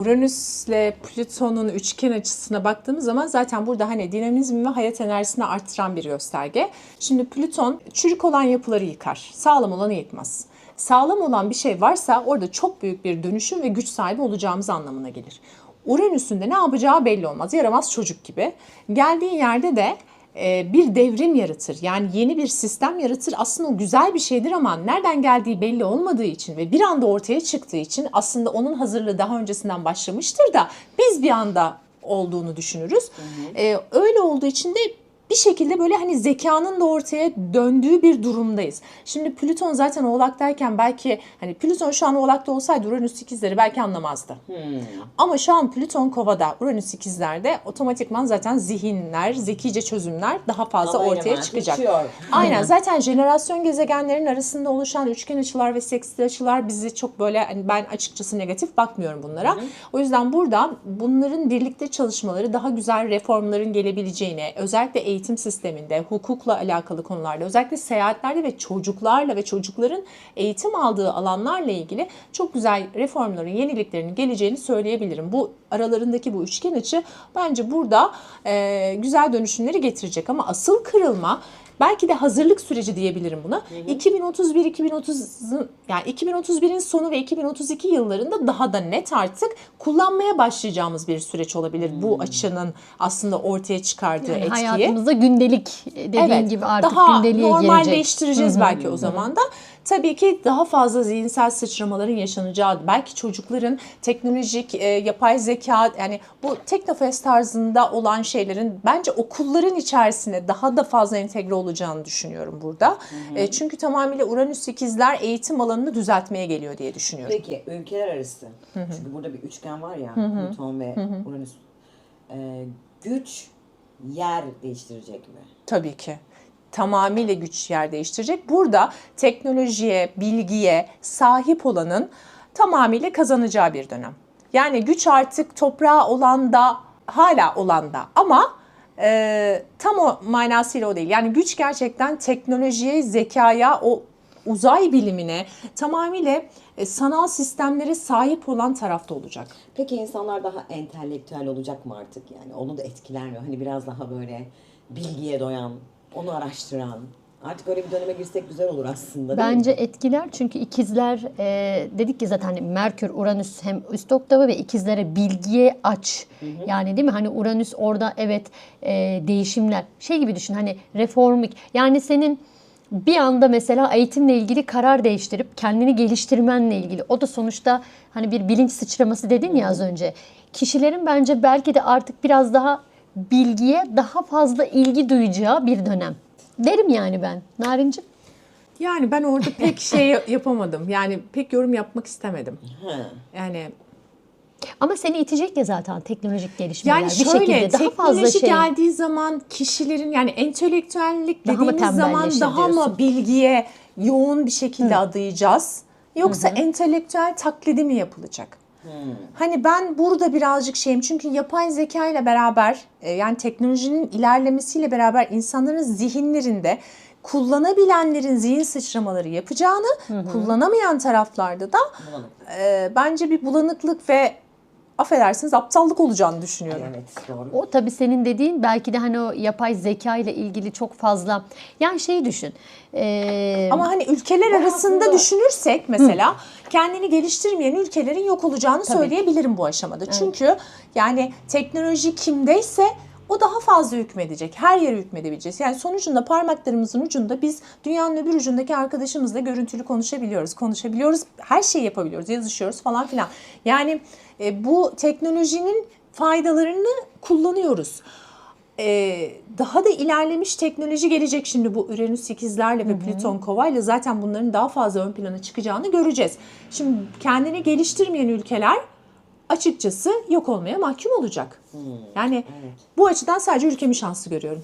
Uranüs'le Plüton'un üçgen açısına baktığımız zaman zaten burada hani dinamizm ve hayat enerjisini arttıran bir gösterge. Şimdi Plüton çürük olan yapıları yıkar, sağlam olanı yıkmaz. Sağlam olan bir şey varsa orada çok büyük bir dönüşüm ve güç sahibi olacağımız anlamına gelir. Uranüs'ün de ne yapacağı belli olmaz. Yaramaz çocuk gibi. Geldiği yerde de bir devrim yaratır. Yani yeni bir sistem yaratır. Aslında o güzel bir şeydir ama nereden geldiği belli olmadığı için ve bir anda ortaya çıktığı için aslında onun hazırlığı daha öncesinden başlamıştır da biz bir anda olduğunu düşünürüz. E, öyle olduğu için de bir şekilde böyle hani zekanın da ortaya döndüğü bir durumdayız. Şimdi Plüton zaten Oğlak'tayken belki hani Plüton şu an Oğlak'ta olsaydı Uranüs ikizleri belki anlamazdı. Ama şu an Plüton Kova'da, Uranüs ikizlerde otomatikman zaten zihinler, zekice çözümler daha fazla Aman ortaya aman, çıkacak. uçuyor. Aynen zaten jenerasyon gezegenlerin arasında oluşan üçgen açılar ve seksli açılar bizi çok böyle hani ben açıkçası negatif bakmıyorum bunlara. O yüzden burada bunların birlikte çalışmaları daha güzel reformların gelebileceğine, özellikle eğitim sisteminde, hukukla alakalı konularda, özellikle seyahatlerde ve çocuklarla ve çocukların eğitim aldığı alanlarla ilgili çok güzel reformların, yeniliklerin geleceğini söyleyebilirim. Bu aralarındaki bu üçgen açı bence burada e, güzel dönüşümleri getirecek ama asıl kırılma belki de hazırlık süreci diyebilirim buna. 2031 2030 yani 2031'in sonu ve 2032 yıllarında daha da net artık kullanmaya başlayacağımız bir süreç olabilir bu açının aslında ortaya çıkardığı Yani etkiyi. hayatımızda gündelik dediğin gibi artık daha gündeliğe normalleştireceğiz gelecek. belki o zaman da. Tabii ki daha fazla zihinsel sıçramaların yaşanacağı, belki çocukların teknolojik, e, yapay zeka yani bu Teknofest tarzında olan şeylerin bence okulların içerisine daha da fazla entegre olacağını düşünüyorum burada. E, çünkü tamamıyla Uranüs ikizler eğitim alanını düzeltmeye geliyor diye düşünüyorum. Peki ülkeler arası. Çünkü burada bir üçgen var ya Plüton ve Uranüs. Ee, güç yer değiştirecek mi? Tabii ki. Tamamıyla güç yer değiştirecek. Burada teknolojiye, bilgiye sahip olanın tamamıyla kazanacağı bir dönem. Yani güç artık toprağa olan da hala olan da ama e, tam o manasıyla o değil. Yani güç gerçekten teknolojiye, zekaya, o uzay bilimine tamamıyla e, sanal sistemlere sahip olan tarafta olacak. Peki insanlar daha entelektüel olacak mı artık yani? Onu da etkiler mi? Hani biraz daha böyle bilgiye doyan, onu araştıran. Artık öyle bir döneme girsek güzel olur aslında Bence mi? etkiler çünkü ikizler e, dedik ki zaten hani Merkür, Uranüs hem üst oktava ve ikizlere bilgiye aç. Yani değil mi? Hani Uranüs orada evet e, değişimler. Şey gibi düşün hani reformik. Yani senin bir anda mesela eğitimle ilgili karar değiştirip kendini geliştirmenle ilgili. O da sonuçta hani bir bilinç sıçraması dedin ya az önce. Kişilerin bence belki de artık biraz daha bilgiye daha fazla ilgi duyacağı bir dönem. Derim yani ben. Narincim. Yani ben orada pek şey yapamadım. Yani pek yorum yapmak istemedim. Ha. Yani Ama seni itecek ya zaten teknolojik gelişmeler. Yani bir şöyle şekilde daha fazla şey. geldiği zaman kişilerin yani entelektüellik Daha dediğimiz zaman daha mı bilgiye yoğun bir şekilde adayacağız? Yoksa entelektüel taklidi mi yapılacak? Hani ben burada birazcık şeyim çünkü yapay zeka ile beraber e, yani teknolojinin ilerlemesiyle beraber insanların zihinlerinde kullanabilenlerin zihin sıçramaları yapacağını, kullanamayan taraflarda da e, bence bir bulanıklık ve affedersiniz aptallık olacağını düşünüyorum. Evet doğru. O tabii senin dediğin belki de hani o yapay zeka ile ilgili çok fazla. Yani şeyi düşün. Ee, Ama hani ülkeler arasında aslında- düşünürsek mesela kendini geliştirmeyen ülkelerin yok olacağını söyleyebilirim bu aşamada. Çünkü yani teknoloji kimdeyse o daha fazla hükmedecek. Her yere hükmedebileceğiz. Yani sonucunda parmaklarımızın ucunda biz dünyanın öbür ucundaki arkadaşımızla görüntülü konuşabiliyoruz. Konuşabiliyoruz. Her şeyi yapabiliyoruz. Yazışıyoruz falan filan. Yani e, bu teknolojinin faydalarını kullanıyoruz. Ee, daha da ilerlemiş teknoloji gelecek şimdi bu Uranüs ikizlerle ve Plüton kovayla zaten bunların daha fazla ön plana çıkacağını göreceğiz. Şimdi kendini geliştirmeyen ülkeler açıkçası yok olmaya mahkum olacak. Yani bu açıdan sadece ülkemin şansı görüyorum.